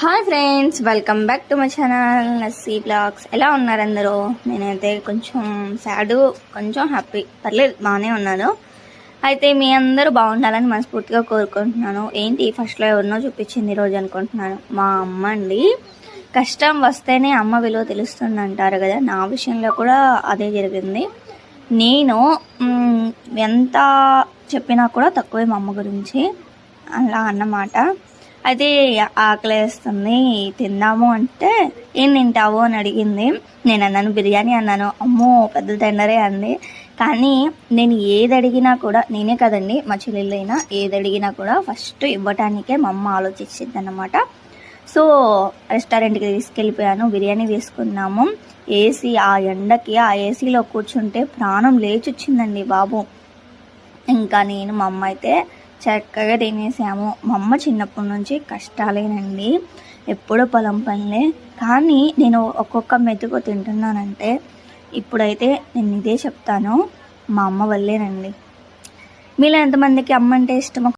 Hi friends welcome back to my channel Nassi blogs. ఎలా ఉన్నారు అందరూ? నేనైతే కొంచెం సాడ్ కొంచెం హ్యాపీ పర్లేదు బాగానే ఉన్నాను. అయితే మీ అందరూ బాగుండాలని మనస్ఫూర్తిగా కోరుకుంటున్నాను. ఏంటి ఫస్ట్లో ఎవరినో చూపించింది ఈరోజు అనుకుంటున్నాను. మా అమ్మ అండి. కష్టం వస్తేనే అమ్మ విలువ తెలుస్తుంది అంటారు కదా. నా విషయంలో కూడా అదే జరిగింది. నేను ఎంత చెప్పినా కూడా తక్కువే మా అమ్మ గురించి. అలా అన్నమాట. అయితే ఆకలేస్తుంది తిందాము అంటే ఏం తింటావు అని అడిగింది. నేను అన్నాను బిర్యానీ అన్నాను. అమ్మో పెద్ద తిండరే అంది. కానీ నేను ఏది అడిగినా కూడా నేనే కదండి మా చెల్లెళ్ళైనా ఏది అడిగినా కూడా ఫస్ట్ ఇవ్వటానికే మా అమ్మ ఆలోచించింది అనమాట సో రెస్టారెంట్కి తీసుకెళ్ళిపోయాను బిర్యానీ తీసుకున్నాము. ఏసీ ఆ ఎండకి ఆ ఏసీలో కూర్చుంటే ప్రాణం లేచొచ్చిందండి బాబు. ఇంకా నేను మా అమ్మ అయితే చక్కగా తినేసాము. మా అమ్మ చిన్నప్పటి నుంచి కష్టాలేనండి. ఎప్పుడూ పొలం పనులే. కానీ నేను ఒక్కొక్క మెతుకు తింటున్నానంటే ఇప్పుడైతే నేను ఇదే చెప్తాను. మా అమ్మ వల్లేనండి. మీలో ఎంతమందికి అమ్మ అంటే ఇష్టమో